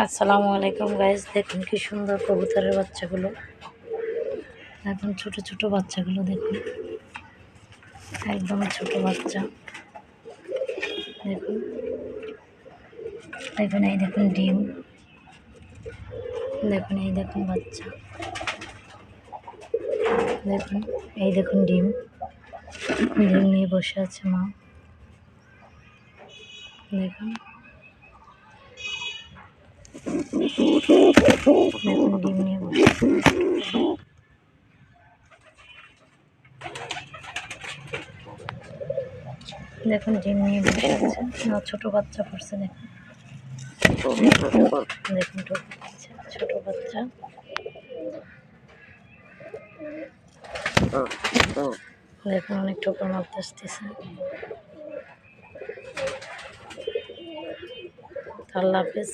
আসসালামু আলাইকুম গাইজ দেখুন কি সুন্দর কবুতরের বাচ্চাগুলো। এখন ছোট ছোট বাচ্চাগুলো দেখুন। একদম ছোট বাচ্চা। দেখুন। দেখুন, এই দেখুন ডিম। দেখুন, এই দেখুন বাচ্চা। দেখুন, এই দেখুন ডিম। ডিম নিয়ে বসে আছে মা। দেখুন। দেখুন, ডিম নিয়ে বসে আছে। ছোট বাচ্চা পড়ছে, দেখুন। দেখুন ছোট বাচ্চা। দেখুন, অনেক টোপের মধ্যে আসতেছে। আল্লাহ হাফেজ।